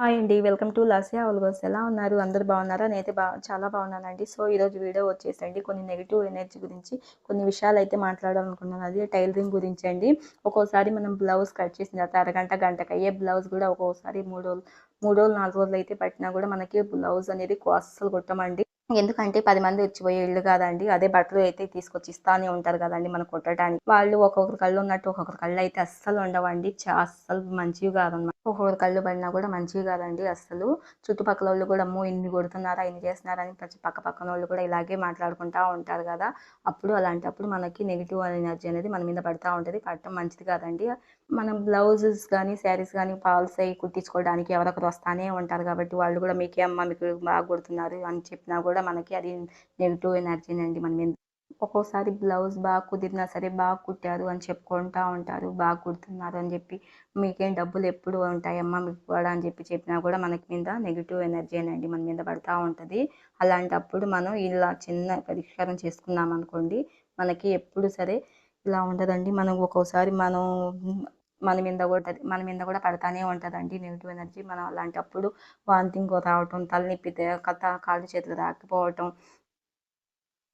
Hi అండి welcome to లాసియా algos ఎలా ఉన్నారు? అందరు బాగున్నారా? నేనైతే బా చాలా బాగున్నానండి. సో ఈరోజు వీడియో వచ్చేసండి. కొన్ని నెగిటివ్ ఎనర్జీ గురించి కొన్ని విషయాలు అయితే మాట్లాడాలనుకున్నాను. అది టైలరింగ్ గురించి అండి. ఒక్కోసారి మనం బ్లౌజ్ కట్ చేసిన తర్వాత అరగంట గంటకు అయ్యే బ్లౌజ్ కూడా ఒక్కోసారి మూడు రోజులు మూడు రోజులు నాలుగు రోజులు అయితే పట్టినా కూడా మనకి బ్లౌజ్ అనేది అస్సలు కొట్టమండి. ఎందుకంటే పది మంది వచ్చిపోయే ఇల్లు కాదండి. అదే బట్టలు అయితే తీసుకొచ్చి ఇస్తానే ఉంటారు కదండి మనం కుట్టడానికి. వాళ్ళు ఒక్కొక్కరు కళ్ళు ఉన్నట్టు ఒక్కొక్కరు కళ్ళు అయితే అస్సలు ఉండవండి. చా అస్సలు మంచివి కాదనమాట. ఒక్కొక్కరు కళ్ళు పడినా కూడా మంచివి కాదండి అస్సలు. చుట్టుపక్కల వాళ్ళు కూడా అమ్మో ఇన్ని కొడుతున్నారా ఇన్ని చేస్తున్నారని ప్రతి పక్క పక్కన వాళ్ళు కూడా ఇలాగే మాట్లాడుకుంటూ ఉంటారు కదా. అప్పుడు అలాంటప్పుడు మనకి నెగిటివ్ ఎనర్జీ అనేది మన మీద పడుతూ ఉంటుంది. పడటం మంచిది కాదండి. మనం బ్లౌజెస్ కానీ శారీస్ కానీ ఫాల్స్ అయ్యి కుట్టించుకోవడానికి ఎవరొకరు వస్తానే ఉంటారు కాబట్టి వాళ్ళు కూడా మీకే అమ్మ మీకు బాగా కుడుతున్నారు అని చెప్పినా కూడా మనకి అది నెగిటివ్ ఎనర్జీనండి మన మీద. ఒక్కోసారి బ్లౌజ్ బాగా కుదిరినా సరే బాగా కుట్టారు అని చెప్పుకుంటూ ఉంటారు బాగా కుడుతున్నారు అని చెప్పి మీకేం డబ్బులు ఎప్పుడు ఉంటాయమ్మా మీకు కూడా అని చెప్పి చెప్పినా కూడా మనకి మీద నెగిటివ్ ఎనర్జీ అండి మన మీద పడుతూ ఉంటుంది. అలాంటప్పుడు మనం ఇలా చిన్న పరిష్కారం చేసుకున్నాం అనుకోండి మనకి ఎప్పుడు సరే ఇలా ఉండదండి. మనం ఒక్కోసారి మనం మన మీద కూడా మన మీద కూడా పడతానే ఉంటుందండి నెగిటివ్ ఎనర్జీ మనం అలాంటప్పుడు వాంతింగ్ రావటం తలనొప్పి కథ కాళ్ళు చేతులు రాకపోవటం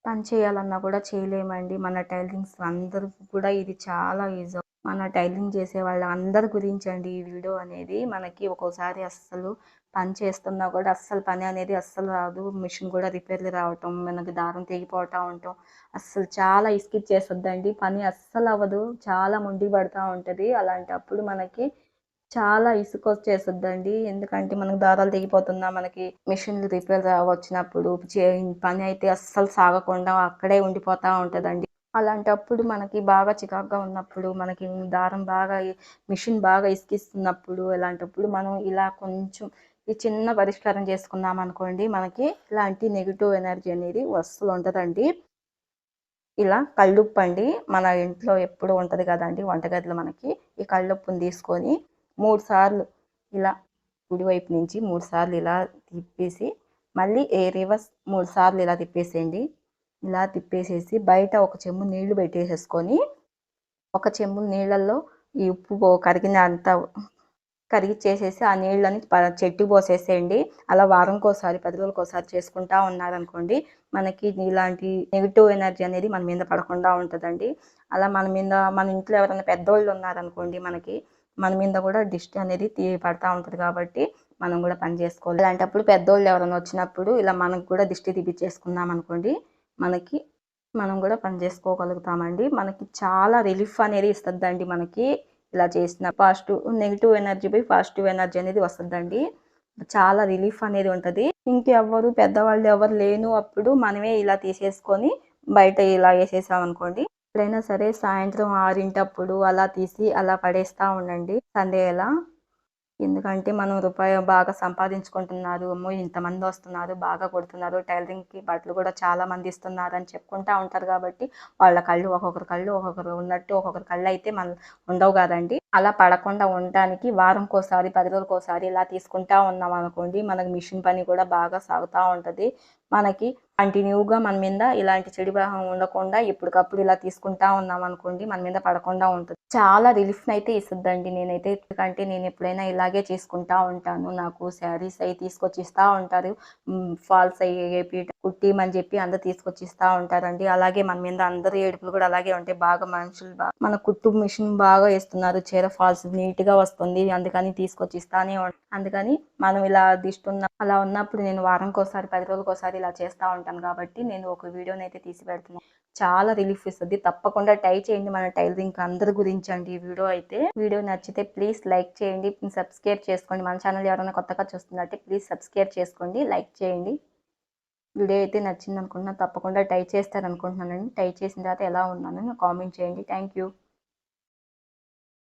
పని చేయాలన్నా కూడా చేయలేమండి. మన టైలరింగ్స్ అందరూ కూడా ఇది చాలా ఈజీ మన టైలింగ్ చేసే వాళ్ళ అందరి గురించి అండి ఈ వీడియో అనేది. మనకి ఒక్కోసారి అస్సలు పని చేస్తున్నా కూడా అస్సలు పని అనేది అస్సలు రాదు. మిషన్ కూడా రిపేర్లు రావటం మనకి దారం తెగిపోతూ ఉండటం అస్సలు చాలా ఇసుకిచ్చేస్తుందండి పని అస్సలు అవ్వదు. చాలా మొండి పడుతూ ఉంటుంది. అలాంటప్పుడు మనకి చాలా ఇసుక వచ్చేస్తుందండి. ఎందుకంటే మనకు దారాలు తెగిపోతున్నా మనకి మిషన్లు రిపేర్ వచ్చినప్పుడు పని అయితే అస్సలు సాగకుండా అక్కడే ఉండిపోతూ ఉంటుందండి. అలాంటప్పుడు మనకి బాగా చికాకుగా ఉన్నప్పుడు మనకి దారం బాగా మిషన్ బాగా ఇసుకిస్తున్నప్పుడు అలాంటప్పుడు మనం ఇలా కొంచెం ఈ చిన్న పరిష్కారం చేసుకున్నాం అనుకోండి మనకి ఇలాంటి నెగిటివ్ ఎనర్జీ అనేది వస్తువులు ఉంటుందండి ఇలా కళ్ళుప్పు అండి మన ఇంట్లో ఎప్పుడు ఉంటుంది కదండి వంటగదిలో మనకి. ఈ కళ్ళుప్పుని తీసుకొని మూడు సార్లు ఇలా కుడివైపు నుంచి మూడు సార్లు ఇలా తిప్పేసి మళ్ళీ ఏ రివర్స్ మూడు సార్లు ఇలా తిప్పేసేయండి. ఇలా తిప్పేసేసి బయట ఒక చెంబు నీళ్ళు పెట్టేసేసుకొని ఒక చెంబు నీళ్ళల్లో ఈ ఉప్పు కరిగిన అంత కరిగిచ్చేసేసి ఆ నీళ్ళని చెట్టు పోసేసేయండి. అలా వారంకోసారి పది రోజులకోసారి చేసుకుంటా ఉన్నారనుకోండి మనకి ఇలాంటి నెగిటివ్ ఎనర్జీ అనేది మన మీద పడకుండా ఉంటుందండి. అలా మన మీద మన ఇంట్లో ఎవరైనా పెద్దోళ్ళు ఉన్నారనుకోండి మనకి మన మీద కూడా దిష్టి అనేది పడతా ఉంటుంది కాబట్టి మనం కూడా పని చేసుకోవాలి. అలాంటప్పుడు పెద్దోళ్ళు ఎవరైనా వచ్చినప్పుడు ఇలా మనకు కూడా దిష్టి తీపిచ్చేసుకుందాం అనుకోండి మనకి మనం కూడా పని చేసుకోగలుగుతామండి. మనకి చాలా రిలీఫ్ అనేది ఇస్తుందండి మనకి ఇలా చేసిన. పాజిటివ్ నెగిటివ్ ఎనర్జీ పోయి పాజిటివ్ ఎనర్జీ అనేది వస్తుందండి. చాలా రిలీఫ్ అనేది ఉంటుంది. ఇంకెవ్వరు పెద్దవాళ్ళు ఎవరు లేను అప్పుడు మనమే ఇలా తీసేసుకొని బయట ఇలా వేసేసామనుకోండి ఎప్పుడైనా సరే సాయంత్రం ఆరింటప్పుడు అలా తీసి అలా పడేస్తూ ఉండండి సందేలా. ఎందుకంటే మనం రూపాయి బాగా సంపాదించుకుంటున్నారు అమ్మో ఇంతమంది వస్తున్నారు బాగా కొడుతున్నారు టైలరింగ్కి బట్టలు కూడా చాలా మంది ఇస్తున్నారు అని చెప్పుకుంటూ ఉంటారు కాబట్టి వాళ్ళ కళ్ళు ఒక్కొక్కరు కళ్ళు ఒక్కొక్కరు ఉన్నట్టు ఒక్కొక్కరు కళ్ళు అయితే మన ఉండవు కదండి. అలా పడకుండా ఉండడానికి వారంకోసారి పది రోజులకోసారి ఇలా తీసుకుంటా ఉన్నాం అనుకోండి మనకి మిషన్ పని కూడా బాగా సాగుతూ ఉంటుంది. మనకి కంటిన్యూగా మన మీద ఇలాంటి చెడు భాగం ఉండకుండా ఎప్పటికప్పుడు ఇలా తీసుకుంటా ఉన్నాం అనుకోండి మన మీద పడకుండా ఉంటుంది. చాలా రిలీఫ్ని అయితే ఇస్తుందండి నేనైతే. ఎందుకంటే నేను ఎప్పుడైనా ఇలాగే చేసుకుంటా ఉంటాను. నాకు శారీస్ అవి తీసుకొచ్చి ఇస్తూ ఉంటారు. ఫాల్స్ అయ్యి పీట కుట్టిమని చెప్పి అందరు తీసుకొచ్చి ఇస్తూ ఉంటారండి. అలాగే మన మీద అందరు ఏడుపులు కూడా అలాగే ఉంటాయి. బాగా మనుషులు బాగా మన కుట్టు మిషన్ బాగా వేస్తున్నారు. చీర ఫాల్స్ నీట్గా వస్తుంది. అందుకని తీసుకొచ్చి ఇస్తానే అందుకని మనం ఇలా దిస్తున్న అలా ఉన్నప్పుడు నేను వారంకోసారి పది రోజులకోసారి ఇలా చేస్తూ ఉంటాను కాబట్టి నేను ఒక వీడియోని అయితే తీసి పెడుతున్నాను చాలా రిలీఫ్ ఇస్తుంది. తప్పకుండా టై చేయండి మన టైలరింగ్ అందరి గురించి అండి ఈ వీడియో అయితే. వీడియో నచ్చితే ప్లీజ్ లైక్ చేయండి. సబ్స్క్రైబ్ చేసుకోండి. మన ఛానల్ ఎవరైనా కొత్తగా చూస్తున్నట్టే ప్లీజ్ సబ్స్క్రైబ్ చేసుకోండి. లైక్ చేయండి. వీడియో అయితే నచ్చింది అనుకుంటున్నాను తప్పకుండా టై చేస్తారనుకుంటున్నానండి. టై చేసిన తర్వాత ఎలా ఉన్నాను కామెంట్ చేయండి. Thank you.